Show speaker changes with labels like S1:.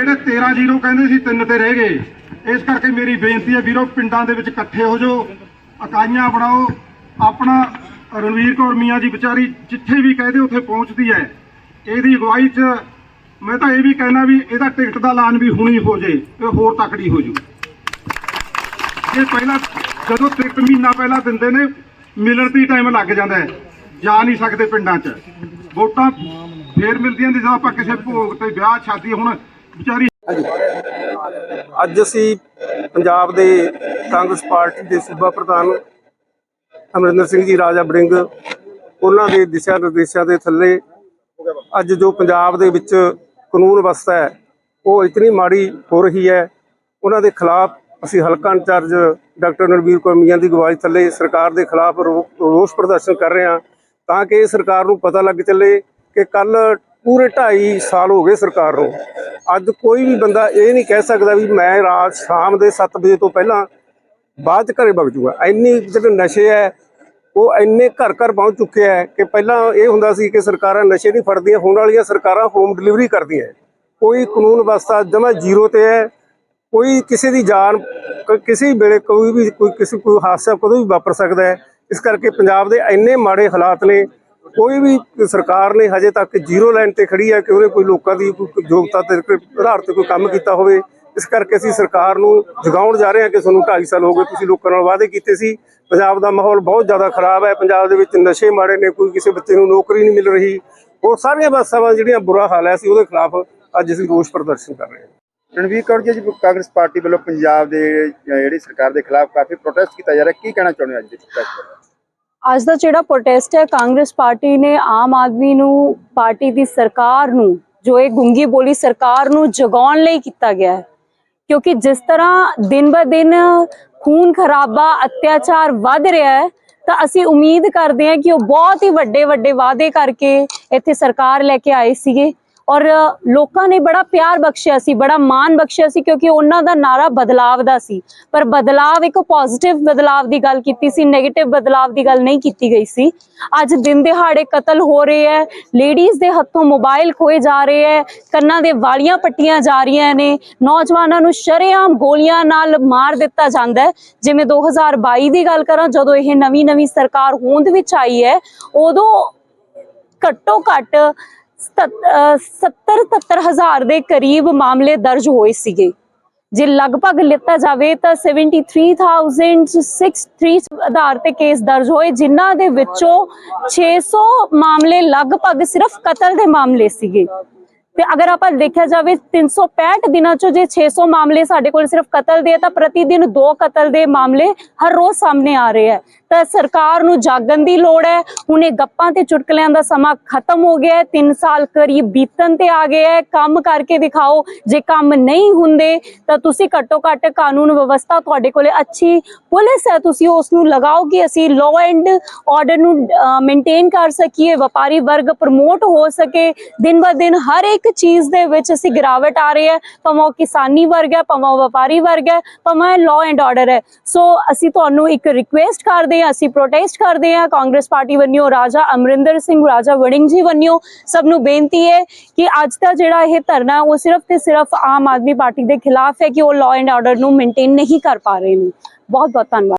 S1: ਜਿਹੜੇ 13 ਜ਼ੀਰੋ ਕਹਿੰਦੇ ਸੀ, ਤਿੰਨ ਤੇ ਰਹਿ ਗਏ। ਇਸ ਕਰਕੇ ਮੇਰੀ ਬੇਨਤੀ ਹੈ ਵੀਰੋ, ਪਿੰਡਾਂ ਦੇ ਵਿੱਚ ਇਕੱਠੇ ਹੋ ਜਾਓ, ਇਕਾਈਆਂ ਬਣਾਓ। ਆਪਣਾ ਰਣਵੀਰ ਕੌਰ ਮੀਆਂ ਜੀ ਵਿਚਾਰੀ ਜਿੱਥੇ ਵੀ ਕਹਦੇ ਉੱਥੇ ਪਹੁੰਚਦੀ ਹੈ। ਇਹਦੀ ਅਗਵਾਈ 'ਚ ਮੈਂ ਤਾਂ ਇਹ ਵੀ ਕਹਿਣਾ ਵੀ ਇਹਦਾ ਟਿਕਟ ਦਾ ਐਲਾਨ ਵੀ ਹੁਣੀ ਹੋ ਜੇ ਇਹ ਹੋਰ ਤਕੜੀ ਹੋ ਜੂ। ਇਹ ਪਹਿਲਾਂ ਜਦੋਂ ਟਿਕਟ ਮਹੀਨਾ ਪਹਿਲਾਂ ਦਿੰਦੇ ਨੇ, ਮਿਲਣ ਦੀ ਟਾਈਮ ਲੱਗ ਜਾਂਦਾ ਹੈ। ਜਾ ਨਹੀਂ ਸਕਦੇ ਪਿੰਡਾਂ 'ਚ। ਵੋਟਾਂ ਫੇਰ ਮਿਲਦੀਆਂ ਨੇ, ਜਦੋਂ ਆਪਾਂ ਕਿਸੇ ਭੋਗ ਤੇ ਵਿਆਹ, ਸ਼ਾਦੀ, ਹੁਣ ਵਿਚਾਰੀ
S2: ਅੱਜ ਅਸੀਂ ਪੰਜਾਬ ਦੇ ਕਾਂਗਰਸ ਪਾਰਟੀ ਦੇ ਸੂਬਾ ਪ੍ਰਧਾਨ ਅਮਰਿੰਦਰ ਸਿੰਘ ਜੀ, ਰਾਜਾ ਬੜਿੰਗ ਉਹਨਾਂ ਦੇ ਦਿਸ਼ਾ ਨਿਰਦੇਸ਼ਾਂ ਦੇ ਥੱਲੇ ਅੱਜ ਜੋ ਪੰਜਾਬ ਦੇ ਵਿੱਚ ਕਾਨੂੰਨ ਵਿਵਸਥਾ ਹੈ, ਉਹ ਇਤਨੀ ਮਾੜੀ ਹੋ ਰਹੀ ਹੈ, ਉਹਨਾਂ ਦੇ ਖਿਲਾਫ ਅਸੀਂ ਹਲਕਾ ਇੰਚਾਰਜ ਡਾਕਟਰ ਨਰਵੀਰ ਕੌਰ ਮੀਆਂ ਦੀ ਅਗਵਾਈ ਥੱਲੇ ਸਰਕਾਰ ਦੇ ਖਿਲਾਫ ਰੋ- ਰੋਸ ਪ੍ਰਦਰਸ਼ਨ ਕਰ ਰਹੇ ਹਾਂ, ਤਾਂ ਕਿ ਸਰਕਾਰ ਨੂੰ ਪਤਾ ਲੱਗ ਚੱਲੇ ਕਿ ਕੱਲ ਪੂਰੇ 2.5 ਸਾਲ ਹੋ ਗਏ ਸਰਕਾਰ ਨੂੰ। ਅੱਜ ਕੋਈ ਵੀ ਬੰਦਾ ਇਹ ਨਹੀਂ ਕਹਿ ਸਕਦਾ ਵੀ ਮੈਂ ਰਾਤ ਸ਼ਾਮ ਦੇ 7 ਵਜੇ ਤੋਂ ਪਹਿਲਾਂ ਬਾਅਦ ਚ ਘਰੇ ਵਗ ਜੂਗਾ। ਇੰਨੀ ਜਿਹੜੇ ਨਸ਼ੇ ਹੈ, ਉਹ ਇੰਨੇ ਘਰ ਘਰ ਪਹੁੰਚ ਚੁੱਕੇ ਹੈ ਕਿ ਪਹਿਲਾਂ ਇਹ ਹੁੰਦਾ ਸੀ ਕਿ ਸਰਕਾਰਾਂ ਨਸ਼ੇ ਨਹੀਂ ਫੜਦੀਆਂ, ਹੁਣ ਵਾਲੀਆਂ ਸਰਕਾਰਾਂ ਹੋਮ ਡਿਲੀਵਰੀ ਕਰਦੀਆਂ ਕੋਈ ਕਾਨੂੰਨ ਵਿਵਸਥਾ ਜਮਾ ਜ਼ੀਰੋ ਤੇ ਹੈ, ਕੋਈ ਕਿਸੇ ਦੀ ਜਾਨ ਕਿਸੇ ਵੇਲੇ ਕੋਈ ਵੀ ਕੋਈ ਕਿਸੇ ਕੋਈ ਹਾਦਸਾ ਕਦੋਂ ਵੀ ਵਾਪਰ ਸਕਦਾ ਹੈ। ਇਸ ਕਰਕੇ ਪੰਜਾਬ ਦੇ ਇੰਨੇ ਮਾੜੇ ਹਾਲਾਤ ਨੇ ਕੋਈ ਵੀ ਸਰਕਾਰ ਨੇ ਹਜੇ ਤੱਕ ਜ਼ੀਰੋ ਲਾਈਨ ਤੇ ਖੜੀ ਹੈ ਕਿ ਉਹਨੇ ਕੋਈ ਲੋਕਾਂ ਦੀ ਕੋਈ ਯੋਗਤਾ ਤੇ ਕੋਈ ਆਧਾਰ ਤੇ ਕੋਈ ਕੰਮ ਕੀਤਾ ਹੋਵੇ ਇਸ ਕਰਕੇ ਅਸੀਂ ਸਰਕਾਰ ਨੂੰ ਜਗਾਉਣ ਜਾ ਰਹੇ ਹਾਂ ਕਿ ਤੁਹਾਨੂੰ 2.5 ਸਾਲ ਹੋ ਗਏ ਤੁਸੀਂ ਲੋਕਾਂ ਨਾਲ ਵਾਅਦੇ ਕੀਤੇ ਸੀ। ਪੰਜਾਬ ਦਾ ਮਾਹੌਲ ਬਹੁਤ ਜ਼ਿਆਦਾ ਖਰਾਬ ਹੈ। ਪੰਜਾਬ ਦੇ ਵਿੱਚ ਨਸ਼ੇ ਮਾੜੇ ਨੇ ਕੋਈ ਕਿਸੇ ਬੱਚੇ ਨੂੰ ਨੌਕਰੀ ਨਹੀਂ ਮਿਲ ਰਹੀ। ਹੋਰ ਸਾਰੀਆਂ ਬੱਸਾਂ ਜਿਹੜੀਆਂ ਬੁਰਾ ਹਾਲ ਹੈ ਅਸੀਂ ਉਹਦੇ ਖਿਲਾਫ ਅੱਜ ਅਸੀਂ ਰੋਸ ਪ੍ਰਦਰਸ਼ਨ ਕਰ ਰਹੇ ਹਾਂ।
S3: ਰਣਵੀਰ ਕੌਰ ਜੀ ਕਾਂਗਰਸ ਪਾਰਟੀ ਵੱਲੋਂ ਪੰਜਾਬ ਦੇ ਅਹ, ਜਿਹੜੀ ਸਰਕਾਰ ਦੇ ਖਿਲਾਫ ਕਾਫੀ ਪ੍ਰੋਟੈਸਟ ਕੀਤਾ ਜਾ ਰਿਹਾ। ਕੀ ਕਹਿਣਾ ਚਾਹੁੰਦੇ ਹੋ ਅੱਜ ਦੇ ਪ੍ਰੋਟੈਸਟ
S4: ਅੱਜ ਦਾ ਜਿਹੜਾ ਪ੍ਰੋਟੈਸਟ ਹੈ, ਕਾਂਗਰਸ ਪਾਰਟੀ ਨੇ ਆਮ ਆਦਮੀ ਨੂੰ, ਪਾਰਟੀ ਦੀ ਸਰਕਾਰ ਨੂੰ, ਜੋ ਇਹ ਗੁੰਗੀ ਬੋਲੀ ਸਰਕਾਰ ਨੂੰ ਜਗਾਉਣ ਲਈ ਕੀਤਾ ਗਿਆ ਹੈ, ਕਿਉਂਕਿ ਜਿਸ ਤਰ੍ਹਾਂ ਦਿਨ ਬ ਦਿਨ ਖੂਨ ਖਰਾਬਾ, ਅਤਿਆਚਾਰ ਵੱਧ ਰਿਹਾ ਹੈ, ਤਾਂ ਅਸੀਂ ਉਮੀਦ ਕਰਦੇ ਹਾਂ ਕਿ ਉਹ ਬਹੁਤ ਹੀ ਵੱਡੇ ਵੱਡੇ ਵਾਅਦੇ ਕਰਕੇ ਇੱਥੇ ਸਰਕਾਰ ਲੈ ਕੇ ਆਏ ਸੀਗੇ। ਔਰ ਲੋਕਾਂ ਨੇ ਬੜਾ ਪਿਆਰ ਬਖਸ਼ਿਆ ਸੀ, ਬੜਾ ਮਾਣ ਬਖਸ਼ਿਆ ਸੀ ਕਿਉਂਕਿ ਉਹਨਾਂ ਦਾ ਨਾਰਾ ਬਦਲਾਵ ਦਾ ਸੀ। ਪਰ ਬਦਲਾਵ ਇੱਕ ਪੋਜ਼ਿਟਿਵ ਬਦਲਾਵ ਦੀ ਗੱਲ ਕੀਤੀ ਸੀ 네ਗੇਟਿਵ ਬਦਲਾਵ ਦੀ ਗੱਲ ਨਹੀਂ ਕੀਤੀ ਗਈ ਸੀ। ਅੱਜ ਦਿਨ ਦਿਹਾੜੇ ਕਤਲ ਹੋ ਰਹੇ ਹੈ ਲੇਡੀਜ਼ ਦੇ ਹੱਥੋਂ ਮੋਬਾਈਲ ਖੋਏ ਜਾ ਰਹੇ ਹੈ, ਕੰਨਾਂ ਦੇ ਵਾਲੀਆਂ ਪੱਟੀਆਂ ਜਾ ਰਹੀਆਂ ਨੇ, ਨੌਜਵਾਨਾਂ ਨੂੰ ਸ਼ਰੇਆਮ ਗੋਲੀਆਂ ਨਾਲ ਮਾਰ ਦਿੱਤਾ ਜਾਂਦਾ ਹੈ। ਜਿਵੇਂ 2022 ਦੀ ਗੱਲ ਕਰਾਂ, ਜਦੋਂ ਇਹ ਨਵੀਂ ਨਵੀਂ ਸਰਕਾਰ ਹੋਂਦ ਵਿੱਚ ਆਈ ਹੈ, ਉਦੋਂ ਘੱਟੋ ਘੱਟ 70 77 ਹਜ਼ਾਰ ਦੇ ਕਰੀਬ ਮਾਮਲੇ ਦਰਜ ਹੋਏ ਸੀਗੇ। ਜੇ ਲਗਭਗ ਲਿੱਤਾ ਜਾਵੇ ਤਾਂ 73063 ਆਧਾਰ ਤੇ ਕੇਸ ਦਰਜ ਹੋਏ, ਜਿਨ੍ਹਾਂ ਦੇ ਵਿੱਚੋਂ 600 ਮਾਮਲੇ ਲਗਭਗ ਸਿਰਫ ਕਤਲ ਦੇ ਮਾਮਲੇ ਸੀਗੇ। ਤੇ ਅਗਰ ਆਪਾਂ ਦੇਖਿਆ ਜਾਵੇ 365 ਦਿਨਾਂ ਚੋਂ ਜੇ 600 ਮਾਮਲੇ ਸਾਡੇ ਕੋਲ ਸਿਰਫ ਕਤਲ ਦੇ ਆ, ਤਾਂ ਪ੍ਰਤੀ ਦਿਨ ਦੋ ਕਤਲ ਦੇ ਮਾਮਲੇ ਹਰ ਰੋਜ਼ ਸਾਹਮਣੇ ਆ ਰਹੇ ਹੈ ਤਾਂ ਸਰਕਾਰ ਨੂੰ ਜਾਗਣ ਦੀ ਲੋੜ ਹੈ। ਹੁਣ ਇਹ ਗੱਪਾਂ ਤੇ ਚੁਟਕਲਿਆਂ ਦਾ ਸਮਾਂ ਖਤਮ ਹੋ ਗਿਆ ਹੈ। 3 ਸਾਲ ਕਰੀਬ ਬੀਤਣ ਤੇ ਆ ਗਿਆ ਹੈ। ਕੰਮ ਕਰਕੇ ਦਿਖਾਓ, ਜੇ ਕੰਮ ਨਹੀਂ ਹੁੰਦੇ, ਤਾਂ ਤੁਸੀਂ ਘੱਟੋ ਘੱਟ ਕਾਨੂੰਨ ਵਿਵਸਥਾ ਤੁਹਾਡੇ ਕੋਲੇ ਅੱਛੀ ਪੁਲਿਸ ਹੈ। ਤੁਸੀਂ ਉਸ ਨੂੰ ਲਗਾਓ ਕਿ ਅਸੀਂ ਲਾਅ ਐਂਡ ਆਰਡਰ ਨੂੰ ਮੇਨਟੇਨ ਕਰ ਸਕੀਏ, ਵਪਾਰੀ ਵਰਗ ਪ੍ਰਮੋਟ ਹੋ ਸਕੇ। ਦਿਨ ਬ ਦਿਨ ਹਰ ਇੱਕ ਚੀਜ਼ ਦੇ ਵਿੱਚ ਅਸੀਂ ਗਿਰਾਵਟ ਆ ਰਹੀ ਹੈ। ਭਾਵੇਂ ਉਹ ਕਿਸਾਨੀ ਵਰਗ ਹੈ, ਭਾਵੇਂ ਉਹ ਵਪਾਰੀ ਵਰਗ ਹੈ, ਭਾਵੇਂ ਲਾਅ ਐਂਡ ਆਰਡਰ ਹੈ। ਸੋ ਅਸੀਂ ਤੁਹਾਨੂੰ ਇੱਕ ਰਿਕੁਐਸਟ ਕਰਦੇ ਹਾਂ ਅਸੀਂ ਪ੍ਰੋਟੈਸਟ ਕਰਦੇ ਹਾਂ। ਕਾਂਗਰਸ ਪਾਰਟੀ ਵੱਲੋਂ ਰਾਜਾ ਅਮਰਿੰਦਰ ਸਿੰਘ, ਰਾਜਾ ਵੜਿੰਗ ਜੀ ਵੱਲੋਂ ਸਭ ਨੂੰ ਬੇਨਤੀ ਹੈ ਕਿ ਅੱਜ ਦਾ ਜਿਹੜਾ ਇਹ ਧਰਨਾ, ਉਹ ਸਿਰਫ ਤੇ ਸਿਰਫ ਆਮ ਆਦਮੀ ਪਾਰਟੀ ਦੇ ਖਿਲਾਫ ਹੈ ਕਿ ਉਹ ਲਾਅ ਐਂਡ ਆਰਡਰ ਨੂੰ ਮੇਨਟੇਨ ਨਹੀਂ ਕਰ ਪਾ ਰਹੇ ਨੇ। ਬਹੁਤ ਬਹੁਤ ਧੰਨਵਾਦ।